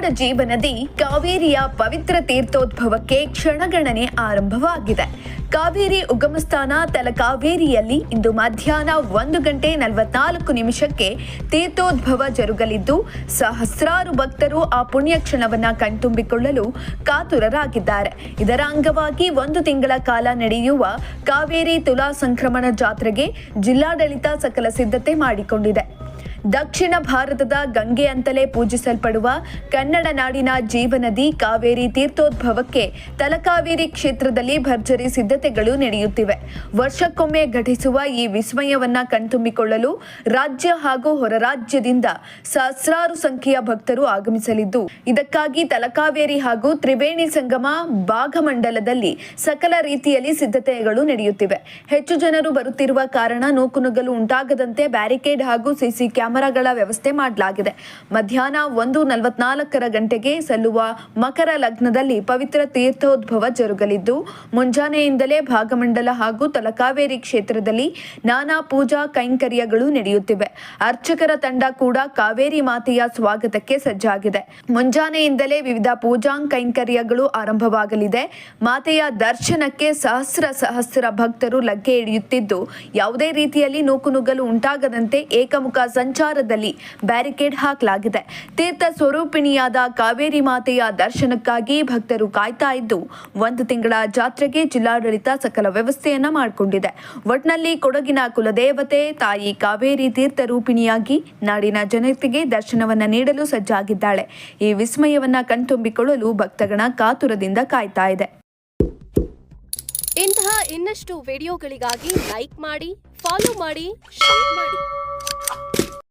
ತುಳುನಾಡ ಜೀವನದಿ ಕಾವೇರಿಯ ಪವಿತ್ರ ತೀರ್ಥೋದ್ಭವಕ್ಕೆ ಕ್ಷಣಗಣನೆ ಆರಂಭವಾಗಿದೆ. ಕಾವೇರಿ ಉಗಮಸ್ಥಾನ ತಲಕಾವೇರಿಯಲ್ಲಿ ಇಂದು ಮಧ್ಯಾಹ್ನ ಒಂದು ಗಂಟೆ ನಲವತ್ನಾಲ್ಕು ನಿಮಿಷಕ್ಕೆ ತೀರ್ಥೋದ್ಭವ ಜರುಗಲಿದ್ದು, ಸಹಸ್ರಾರು ಭಕ್ತರು ಆ ಪುಣ್ಯ ಕ್ಷಣವನ್ನು ಕಣ್ತುಂಬಿಕೊಳ್ಳಲು ಕಾತುರರಾಗಿದ್ದಾರೆ. ಇದರ ಅಂಗವಾಗಿ ಒಂದು ತಿಂಗಳ ಕಾಲ ನಡೆಯುವ ಕಾವೇರಿ ತುಲಾ ಸಂಕ್ರಮಣ ಜಾತ್ರೆಗೆ ಜಿಲ್ಲಾಡಳಿತ ಸಕಲ ಸಿದ್ಧತೆ ಮಾಡಿಕೊಂಡಿದೆ. ದಕ್ಷಿಣ ಭಾರತದ ಗಂಗೆ ಅಂತಲೇ ಪೂಜಿಸಲ್ಪಡುವ ಕನ್ನಡ ನಾಡಿನ ಜೀವನದಿ ಕಾವೇರಿ ತೀರ್ಥೋದ್ಭವಕ್ಕೆ ತಲಕಾವೇರಿ ಕ್ಷೇತ್ರದಲ್ಲಿ ಭರ್ಜರಿ ಸಿದ್ಧತೆಗಳು ನಡೆಯುತ್ತಿವೆ. ವರ್ಷಕ್ಕೊಮ್ಮೆ ಘಟಿಸುವ ಈ ವಿಸ್ಮಯವನ್ನ ಕಣ್ತುಂಬಿಕೊಳ್ಳಲು ರಾಜ್ಯ ಹಾಗೂ ಹೊರರಾಜ್ಯದಿಂದ ಸಹಸ್ರಾರು ಸಂಖ್ಯೆಯ ಭಕ್ತರು ಆಗಮಿಸಲಿದ್ದು, ಇದಕ್ಕಾಗಿ ತಲಕಾವೇರಿ ಹಾಗೂ ತ್ರಿವೇಣಿ ಸಂಗಮ ಭಾಗಮಂಡಲದಲ್ಲಿ ಸಕಲ ರೀತಿಯಲ್ಲಿ ಸಿದ್ಧತೆಗಳು ನಡೆಯುತ್ತಿವೆ. ಹೆಚ್ಚು ಜನರು ಬರುತ್ತಿರುವ ಕಾರಣ ನೂಕುನುಗ್ಗಲು ಉಂಟಾಗದಂತೆ ಬ್ಯಾರಿಕೇಡ್ ಹಾಗೂ ಸಿಸಿ ಕ್ಯಾಮೆರಾಗಳ ವ್ಯವಸ್ಥೆ ಮಾಡಲಾಗಿದೆ. ಮಧ್ಯಾಹ್ನ ಒಂದು ನಲವತ್ನಾಲ್ಕರ ಗಂಟೆಗೆ ಸಲ್ಲುವ ಮಕರ ಲಗ್ನದಲ್ಲಿ ಪವಿತ್ರ ತೀರ್ಥೋದ್ಭವ ಜರುಗಲಿದ್ದು, ಮುಂಜಾನೆಯಿಂದಲೇ ಭಾಗಮಂಡಲ ಹಾಗೂ ತಲಕಾವೇರಿ ಕ್ಷೇತ್ರದಲ್ಲಿ ನಾನಾ ಪೂಜಾ ಕೈಂಕರ್ಯಗಳು ನಡೆಯುತ್ತಿವೆ. ಅರ್ಚಕರ ತಂಡ ಕೂಡ ಕಾವೇರಿ ಮಾತೆಯ ಸ್ವಾಗತಕ್ಕೆ ಸಜ್ಜಾಗಿದೆ. ಮುಂಜಾನೆಯಿಂದಲೇ ವಿವಿಧ ಪೂಜಾ ಕೈಂಕರ್ಯಗಳು ಆರಂಭವಾಗಲಿದೆ. ಮಾತೆಯ ದರ್ಶನಕ್ಕೆ ಸಹಸ್ರ ಸಹಸ್ರ ಭಕ್ತರು ಲಗ್ಗೆ ಹಿಡಿಯುತ್ತಿದ್ದು ಯಾವುದೇ ರೀತಿಯಲ್ಲಿ ನೂಕುನುಗ್ಗಲು ಉಂಟಾಗದಂತೆ ಏಕಮುಖ ಸಂಚಾರದಲ್ಲಿ ಬ್ಯಾರಿಕೇಡ್ ಹಾಕಲಾಗಿದೆ. ತೀರ್ಥ ಸ್ವರೂಪಿಣಿಯಾದ ಕಾವೇರಿ ಮಾತೆಯ ದರ್ಶನಕ್ಕಾಗಿ ಭಕ್ತರು ಕಾಯ್ತಾ ಇದ್ದು, ಒಂದು ತಿಂಗಳ ಜಾತ್ರೆಗೆ ಜಿಲ್ಲಾಡಳಿತ ಸಕಲ ವ್ಯವಸ್ಥೆಯನ್ನ ಮಾಡಿಕೊಂಡಿದೆ. ಒಟ್ನಲ್ಲಿ ಕೊಡಗಿನ ಕುಲದೇವತೆ ತಾಯಿ ಕಾವೇರಿ ತೀರ್ಥ ರೂಪಿಣಿಯಾಗಿ ನಾಡಿನ ಜನತೆಗೆ ದರ್ಶನವನ್ನ ನೀಡಲು ಸಜ್ಜಾಗಿದ್ದಾಳೆ. ಈ ವಿಸ್ಮಯವನ್ನ ಕಣ್ತುಂಬಿಕೊಳ್ಳಲು ಭಕ್ತಗಣ ಕಾತುರದಿಂದ ಕಾಯ್ತಾ ಇದೆ. ಇಂತಹ ಇನ್ನಷ್ಟು ವಿಡಿಯೋಗಳಿಗಾಗಿ ಲೈಕ್ ಮಾಡಿ, ಫಾಲೋ ಮಾಡಿ, ಶೇರ್ ಮಾಡಿ.